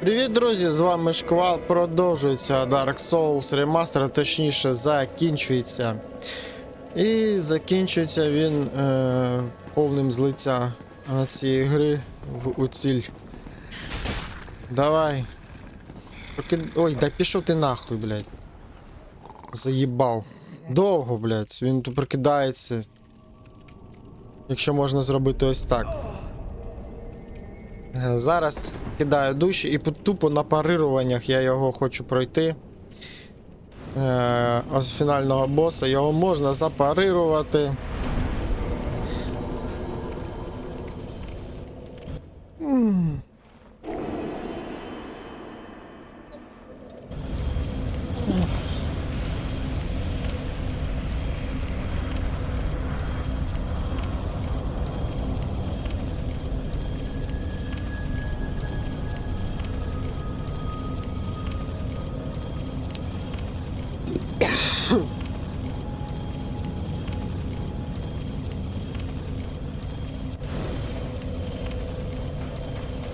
Привіт, друзі! З вами Шквал. Продовжується Dark Souls Remaster, точніше, закінчується. І закінчується він е, повним злиття е, цієї гри в у ціль. Давай. Ой, да пішов ти нахуй, блядь. Заїбав. Довго, блядь. Він тут прокидається. Якщо можна зробити ось так. Зараз кидаю душі і по- тупо на парируваннях я його хочу пройти. Е, ось фінального боса його можна запарирувати. М.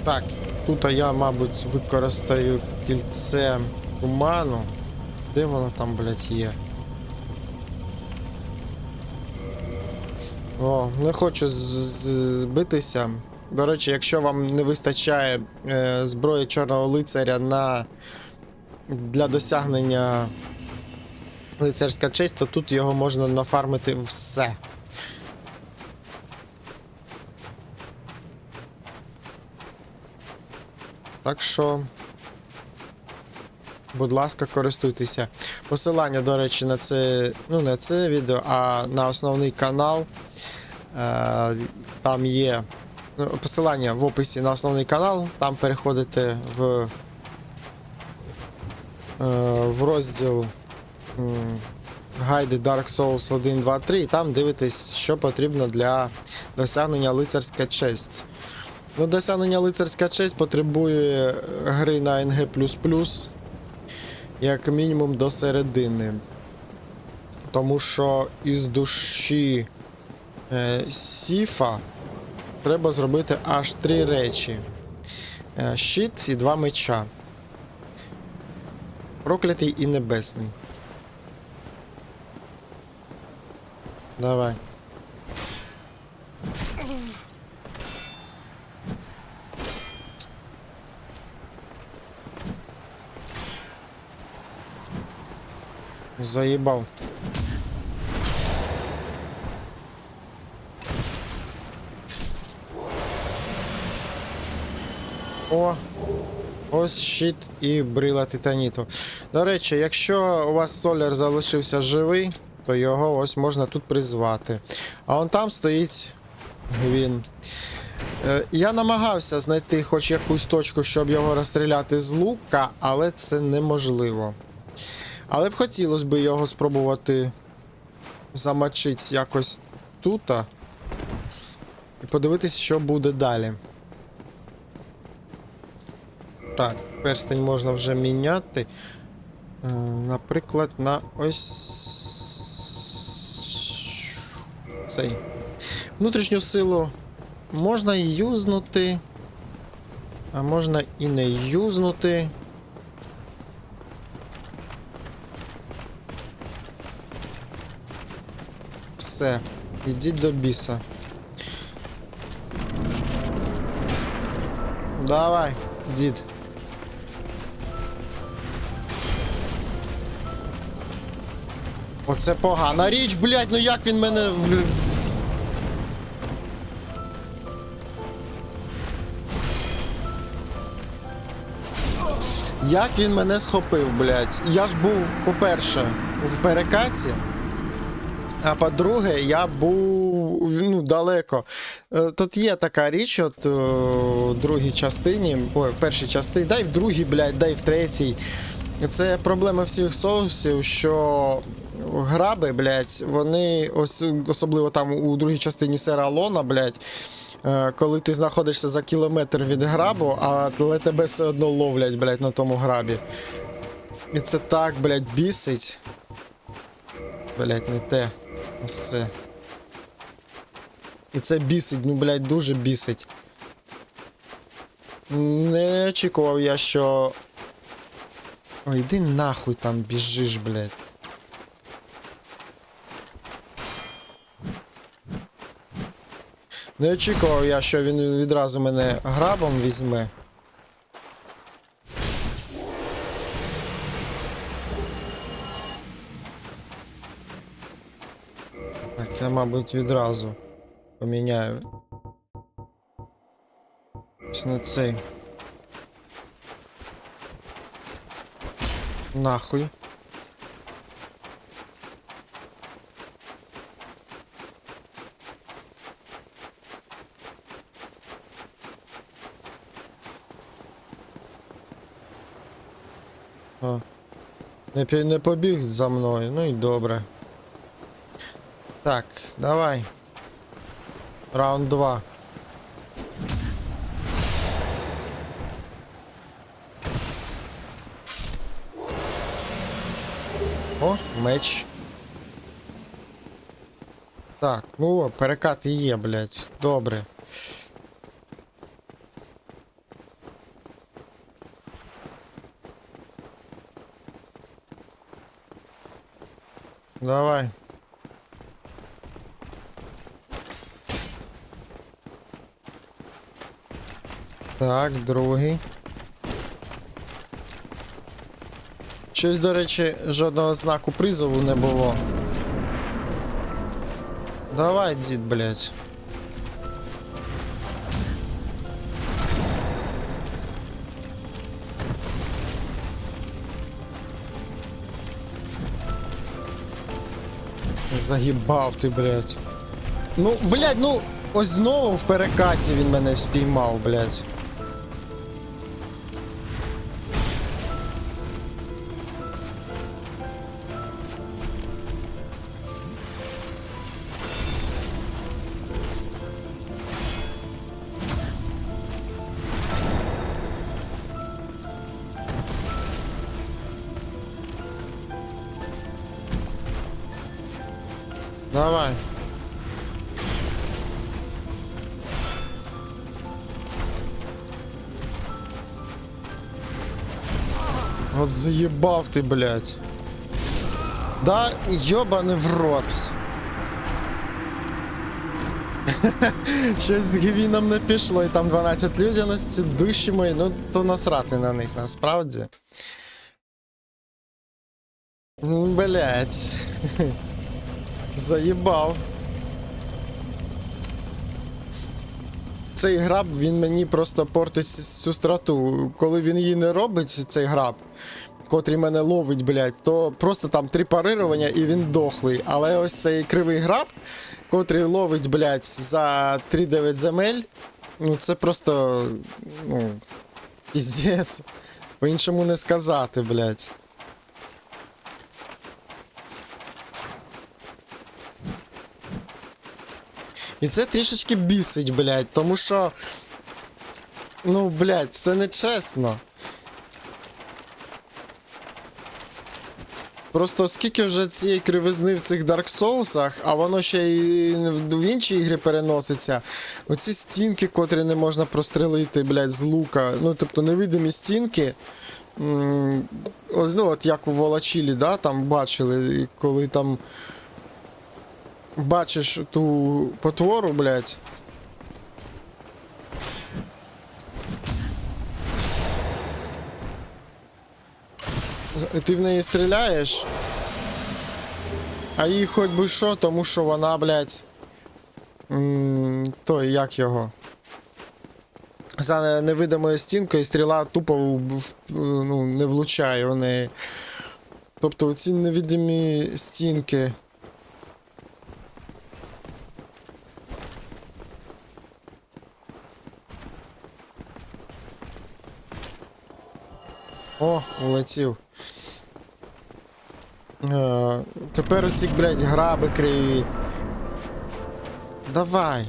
Так, тут я, мабуть, використаю кільце туману. Де воно там, блядь, є? О, не хочу збитися. До речі, якщо вам не вистачає е, зброї чорного лицаря на... для досягнення лицарська честь, то тут його можна нафармити все. Так що, будь ласка, користуйтеся. Посилання, до речі, на це, ну, не це відео, а на основний канал. Е, там є ну, посилання в описі на основний канал. Там переходите в, е, в розділ гайди Dark Souls 1, 2, 3, і там дивитесь, що потрібно для досягнення лицарська честь. Ну, досягнення лицарська честь потребує гри на NG, як мінімум до середини. Тому що із душі е, Сіфа треба зробити аж три речі: е, щит і два меча. Проклятий і небесний. Давай. Заїбав. О, ось щит і брила титаніту. До речі, якщо у вас соляр залишився живий, то його ось можна тут призвати. А он там стоїть він. Е, Я намагався знайти хоч якусь точку, щоб його розстріляти з лука, але це неможливо. Але б хотілося б його спробувати замочити якось тут. І подивитися, що буде далі. Так, перстень можна вже міняти. Е, наприклад, на ось цей. Внутрішню силу можна юзнути, а можна і не юзнути. Все, ідіть до біса. Давай, дід. Оце погана річ, блядь, ну як він мене. Як він мене схопив, блядь? Я ж був, по-перше, в перекаті. А по-друге, я був ну, далеко. Е, Тут є така річ, от е, у другій частині, ой, в першій частині, дай в другій, блядь, дай в третій. Це проблема всіх соусів, що граби, блядь, вони ось особливо там у другій частині Сера Алона, блядь, е, коли ти знаходишся за кілометр від грабу, але тебе все одно ловлять, блядь, на тому грабі. І це так, блядь, бісить. Блядь, не те. Ось це. І це бісить, ну, блядь, дуже бісить. Не очікував я, що. Ой, йди нахуй там біжиш, блядь. Не очікував я, що він відразу мене грабом візьме. Я, мабуть, відразу поміняю. Ось на цей. Нахуй. О. Не, не побіг за мною, ну і добре. Так, давай. Раунд 2. О, меч. Так, ну перекат є, блядь. Добре. Давай. Так, другий. Щось, до речі, жодного знаку призову не було. Давай, дід, блядь. Загибав ти, блядь. Ну, блядь, ну, ось знову в перекаті він мене спіймав, блядь. Давай. От заебав ти, блядь. Да, ёбаний в рот. Щось з гівіном не пішло, і там 12 людяності, душі мої, ну то насрати на них насправді. Блять. Заїбав. Цей граб він мені просто портить всю страту. Коли він її не робить, цей граб, котрий мене ловить, блядь, то просто там три парирування і він дохлий. Але ось цей кривий граб, котрий ловить, блядь, за 3-9 земель, ну це просто. Ну. Піздець. По-іншому не сказати, блядь. І це трішечки бісить, блядь, тому що. Ну, блядь, це не чесно. Просто скільки вже цієї кривизни в цих Dark Souls, а воно ще й в інші ігри переноситься. Оці стінки, котрі не можна прострелити, блядь, з лука. Ну, тобто невидимі стінки. Ну, от як у Волочілі, да, там бачили, коли там бачиш ту потвору, блядь. Ти в неї стріляєш. А їй хоч би що, тому що вона, блядь. Той, як його. За невидимою стінкою стріла тупо ну, не влучає в неї. Тобто ці невидимі стінки. О, улетів. Е, тепер оці, блядь, граби криві. Давай.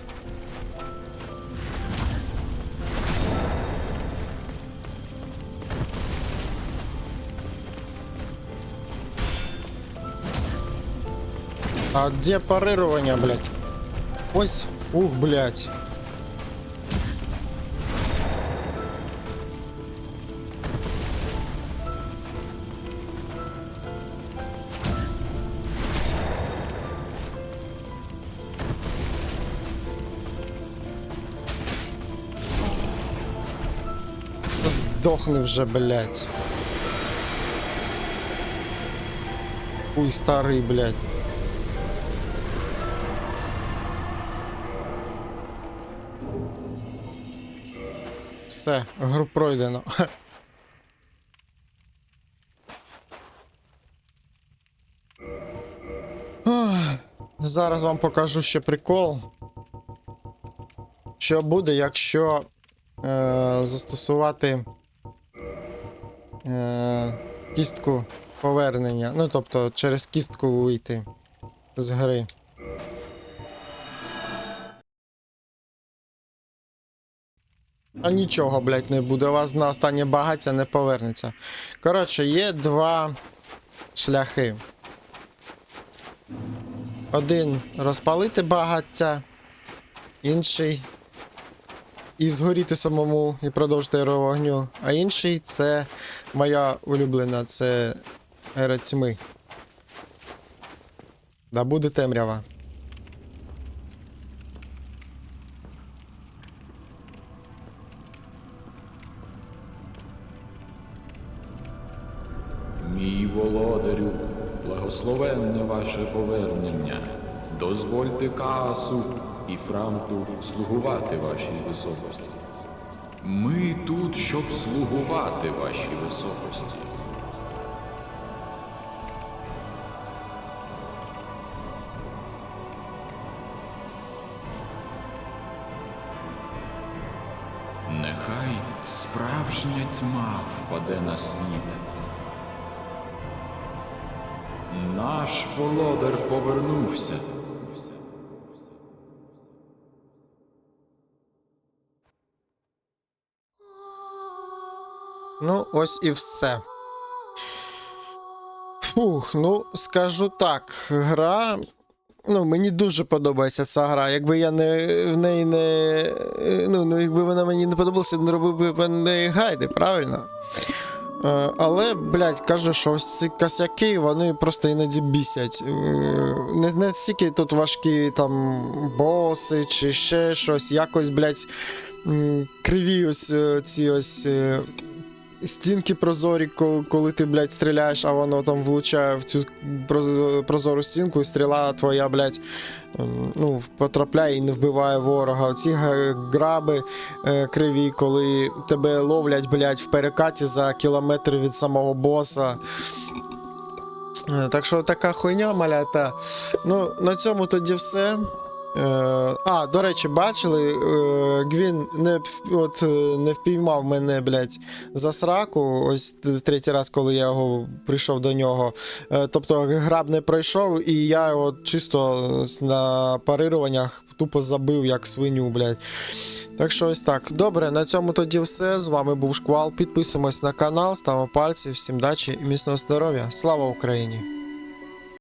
А где парирование, блядь? Ось. Ух, блядь. Здохни вже, блядь. Уй, старий, блядь. Все, гру пройдено. Зараз вам покажу ще прикол. Що буде, якщо е, застосувати е, кістку повернення. Ну, тобто через кістку вийти з гри. А нічого, блядь, не буде. У вас на останнє багаття не повернеться. Коротше, є два шляхи. Один розпалити багаття, інший і згоріти самому і продовжити еру вогню. А інший це моя улюблена, це ера тьми. Да буде темрява. Мій володарю, благословенне ваше повернення. Дозвольте Каасу і Фрамту слугувати вашій високості. Ми тут, щоб слугувати вашій високості. Нехай справжня тьма впаде на світ. Наш володар повернувся. Ну, ось і все. Фух, ну, скажу так, гра. Ну, мені дуже подобається ця гра. Якби я не в неї не. Ну, ну якби вона мені не подобалася, не робив би в неї гайди, правильно? Е, але, блядь, кажу, що ось ці косяки, вони просто іноді бісять. Е, Не, не стільки тут важкі там боси чи ще щось, якось, блядь, криві ось е, ці ось. Стінки прозорі, коли ти, блядь, стріляєш, а воно там влучає в цю прозору стінку, і стріла твоя, блядь, ем, ну, потрапляє і не вбиває ворога. Ці граби е, криві, коли тебе ловлять, блядь, в перекаті за кілометр від самого боса. Е, Так що така хуйня малята. Ну, на цьому тоді все. Е, а, до речі, бачили, е, Гвін не, от, е, не впіймав мене, блядь, за сраку. Ось т- третій раз, коли я його прийшов до нього. Тобто граб не пройшов, і я його чисто на парируваннях тупо забив, як свиню, блядь. Так що ось так. Добре, на цьому тоді все. З вами був Шквал. Підписуємось на канал, ставимо пальці. Всім дачі і міцного здоров'я. Слава Україні!